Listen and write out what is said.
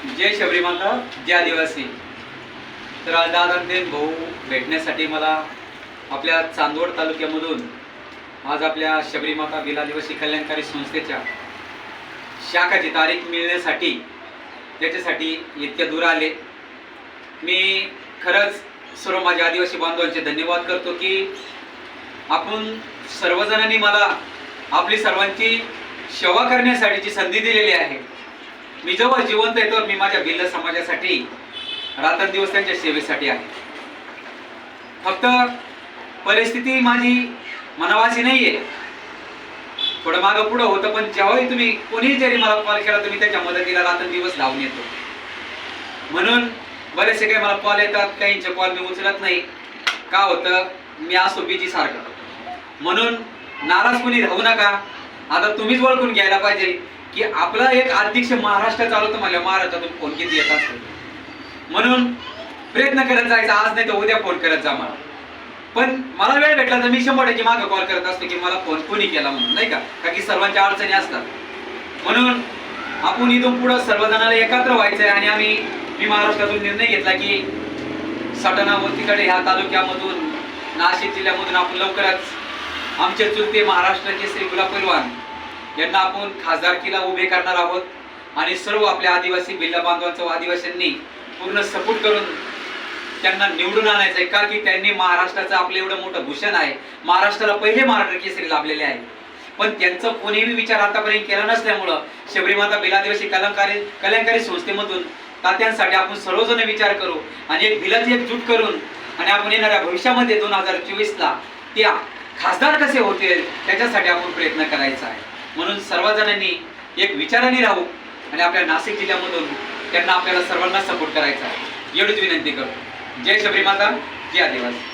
जय शबरी माता जय आदिवासी. तर आज दादा भाऊ भेटण्यासाठी मला आपल्या चांदवड तालुक्यामधून आज आपल्या शबरी माता बिल आदिवासी कल्याणकारी संस्थेच्या शाखाची तारीख मिळण्यासाठी त्याच्यासाठी इतक्या दूर आले. मी खरंच सर्व माझ्या आदिवासी बांधवांचे धन्यवाद करतो की आपण सर्वजणांनी मला आपली सर्वांची सेवा करण्यासाठीची संधी दिलेली आहे. मी जेव्हा जिवंत येतो मी माझ्या भिल्ल समाजासाठी रात्रंदिवस त्यांच्या सेवेसाठी आहे. फक्त परिस्थिती माझी मनावासी नाहीये. थोडं मागं पुढं होतं पण जेव्हाही तुम्ही कोणीही जरी मला कॉल केला तुम्ही त्याच्या मदतीला रात्रंदिवस धावून येतो. म्हणून बरेचसे काही मला कॉल येतात काहींचे कॉल मी उचलत नाही. का होतं? मी असो बिजी सारखं. म्हणून नाराज कुणी राहू नका. आता तुम्हीच ओळखून घ्यायला पाहिजे. की आपला एक अध्यक्ष महाराष्ट्र चालवतो म्हणलं महाराष्ट्रातून फोन किती येत असतो म्हणून प्रयत्न करत जायचा आज नाही तर उद्या फोन करत जा मला पण मला वेळ भेटला तर मी शंभर टक्के मागं कॉल करत असतो की मला फोन कोणी केला म्हणून नाही का? का की सर्वांच्या अडचणी असतात. म्हणून आपण इथून पुढं सर्वजणाला एकत्र व्हायचंय आणि आम्ही मी महाराष्ट्रातून निर्णय घेतला की सटाणा वतीकडे ह्या तालुक्यामधून नाशिक जिल्ह्यामधून आपण लवकरच आमचे चुलते महाराष्ट्राचे श्री गुलाब पैलवान यांना आपण खासदारकीला उभे करणार आहोत आणि सर्व आपल्या आदिवासी बिल्ला बांधवांचं आदिवासींनी पूर्ण सपोर्ट करून त्यांना निवडून आणायचं आहे. का की त्यांनी महाराष्ट्राचं आपलं एवढं मोठं भूषण आहे. महाराष्ट्राला पहिले महाराष्ट्र केसरी लाभलेले आहे. पण त्यांचं कोणीही विचार आतापर्यंत केला नसल्यामुळं शबरीमाता बिलादिवासी कलंकारी कल्याणकारी संस्थेमधून तात्यांसाठी आपण सर्वजण विचार करू आणि एक बिलाची एकजूट करून आणि आपण येणाऱ्या भविष्यामध्ये दोन हजार चोवीसला त्या खासदार कसे होतील त्याच्यासाठी आपण प्रयत्न करायचा आहे. म्हणून सर्वजणांनी एक विचाराने राहू आणि आपल्या नाशिक जिल्ह्यामधून त्यांना आपल्याला सर्वांना सपोर्ट करायचा एवढीच विनंती करतो. जय शबरी माता जय आदिवासी.